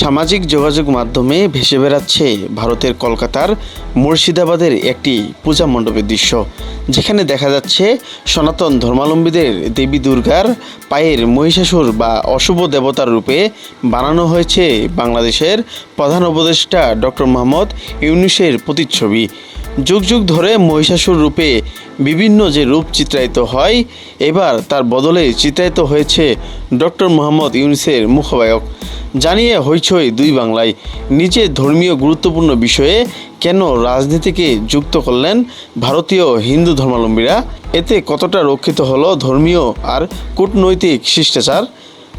সামাজিক যোগাযোগ মাধ্যমে ভেসে বেড়াচ্ছে ভারতের কলকাতার মুর্শিদাবাদের একটি পূজা মণ্ডপের দৃশ্য, যেখানে দেখা যাচ্ছে সনাতন ধর্মালম্বীদের দেবী দুর্গার পায়ের মহিষাসুর বা অশুভ দেবতার রূপে বানানো হয়েছে বাংলাদেশের প্রধান উপদেষ্টা ডক্টর মোহাম্মদ ইউনুসের প্রতিচ্ছবি। যুগ যুগ ধরে মহিষাসুর রূপে বিভিন্ন যে রূপ চিত্রায়িত হয়, এবার তার বদলে চিত্রায়িত হয়েছে ডক্টর মোহাম্মদ ইউনুসের মুখবায়ক। জানিয়ে হইচই দুই বাংলায়। নিজের ধর্মীয় গুরুত্বপূর্ণ বিষয়ে কেন রাজনীতিকে যুক্ত করলেন ভারতীয় হিন্দু ধর্মাবলম্বীরা? এতে কতটা রক্ষিত হলো ধর্মীয় আর কূটনৈতিক শিষ্টাচার?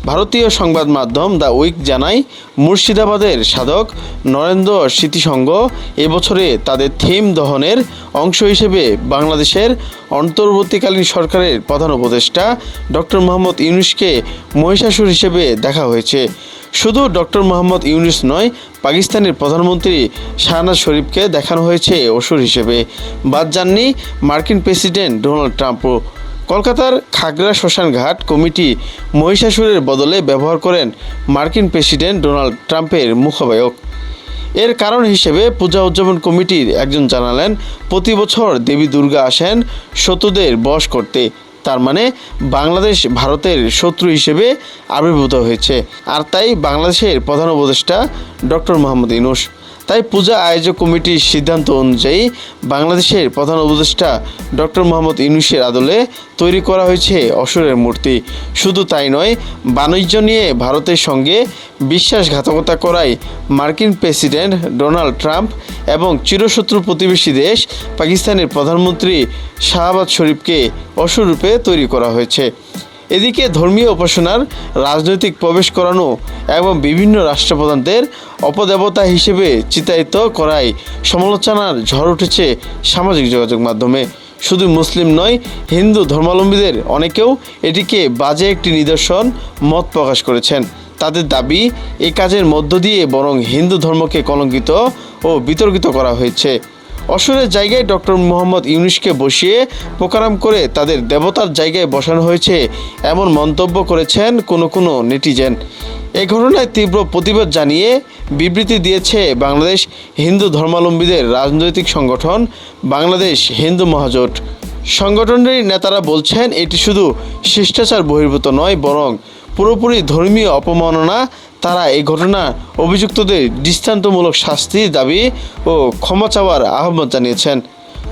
ভারতীয় সংবাদ মাধ্যম দ্য উইক জানায়, মুর্শিদাবাদের সাধক নরেন্দ্র স্মৃতিসংঘ এবছরে তাদের থিম দহনের অংশ হিসেবে বাংলাদেশের অন্তর্বর্তীকালীন সরকারের প্রধান উপদেষ্টা ডক্টর মোহাম্মদ ইউনুসকে মহিষাসুর হিসেবে দেখা হয়েছে। শুধু ডক্টর মোহাম্মদ ইউনুস নয়, পাকিস্তানের প্রধানমন্ত্রী শাহনাজ শরীফকে দেখানো হয়েছে অসুর হিসেবে। বাদ যাননি মার্কিন প্রেসিডেন্ট ডোনাল্ড ট্রাম্পও। কলকাতার খাগড়া শ্মশান ঘাট কমিটি মহিষাসুরের বদলে ব্যবহার করেন মার্কিন প্রেসিডেন্ট ডোনাল্ড ট্রাম্পের মুখবায়ক। এর কারণ হিসেবে পূজা উদযাপন কমিটির একজন জানালেন, প্রতি বছর দেবী দুর্গা আসেন, শত্রুদের বশ করতে। তার মানে বাংলাদেশ ভারতের শত্রু হিসেবে আবির্ভূত হয়েছে। আর তাই বাংলাদেশের প্রধান উপদেষ্টা ডক্টর মোহাম্মদ ইনুস তাই পূজা আয়োজক কমিটির সিদ্ধান্ত অনুযায়ী বাংলাদেশের প্রধান উপদেষ্টা ডক্টর মোহাম্মদ ইউনুসের আদলে তৈরি করা হয়েছে অসুরের মূর্তি। শুধু তাই নয়, বাণিজ্য নিয়ে ভারতের সঙ্গে বিশ্বাসঘাতকতা করায় মার্কিন প্রেসিডেন্ট ডোনাল্ড ট্রাম্প এবং চিরশত্রু প্রতিবেশী দেশ পাকিস্তানের প্রধানমন্ত্রী শাহবাজ শরীফকে অসুরূপে তৈরি করা হয়েছে। এদিকে ধর্মীয় উপাসনার রাজনৈতিক প্রবেশ করানো এবং বিভিন্ন রাষ্ট্রপ্রধানদের অপদেবতা হিসেবে চিতায়িত করায় সমালোচনার ঝড় উঠেছে সামাজিক যোগাযোগ মাধ্যমে। শুধু মুসলিম নয়, হিন্দু ধর্মাবলম্বীদের অনেকেও এটিকে বাজে একটি নিদর্শন, মত প্রকাশ করেছেন। তাদের দাবি এই কাজের মধ্য দিয়ে বরং হিন্দু ধর্মকে কলঙ্কিত ও বিতর্কিত করা হয়েছে। অসুরের জায়গায় ডক্টর মোহাম্মদ ইউনুসকে বসিয়ে প্রোগ্রাম করে তাদের দেবতার জায়গায় বসানো হয়েছে এমন মন্তব্য করেছেন কোনো কোনো নেটিজেন। এ ঘটনায় তীব্র প্রতিবাদ জানিয়ে বিবৃতি দিয়েছে বাংলাদেশ হিন্দু ধর্মাবলম্বীদের রাজনৈতিক সংগঠন বাংলাদেশ হিন্দু মহাজোট। সংগঠনের নেতারা বলছেন, এটি শুধু শিষ্টাচার বহির্ভূত নয়, বরং পুরোপুরি ধর্মীয় অপমাননা, তারা এই ঘটনা অভিযুক্তদের দৃষ্টান্তমূলক শাস্তির দাবি ও ক্ষমা চাওয়ার আহ্বান জানিয়েছেন।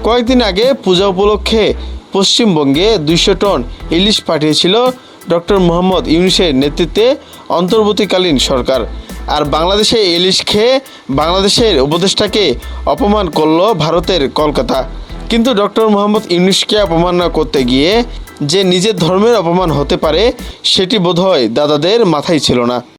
কয়েকদিন আগে পূজা উপলক্ষে পশ্চিমবঙ্গে দুইশো টন ইলিশ পাঠিয়েছিল ডক্টর মোহাম্মদ ইউনুসের নেতৃত্বে অন্তর্বর্তীকালীন সরকার। আর বাংলাদেশে ইলিশ খেয়ে বাংলাদেশের উপদেষ্টাকে অপমান করল ভারতের কলকাতা। কিন্তু ডক্টর মোহাম্মদ ইউনুসকে অপমাননা করতে গিয়ে যে নিজের ধর্মের অপমান হতে পারে সেটি বোধহয় দাদাদের মাথায় ছিল না।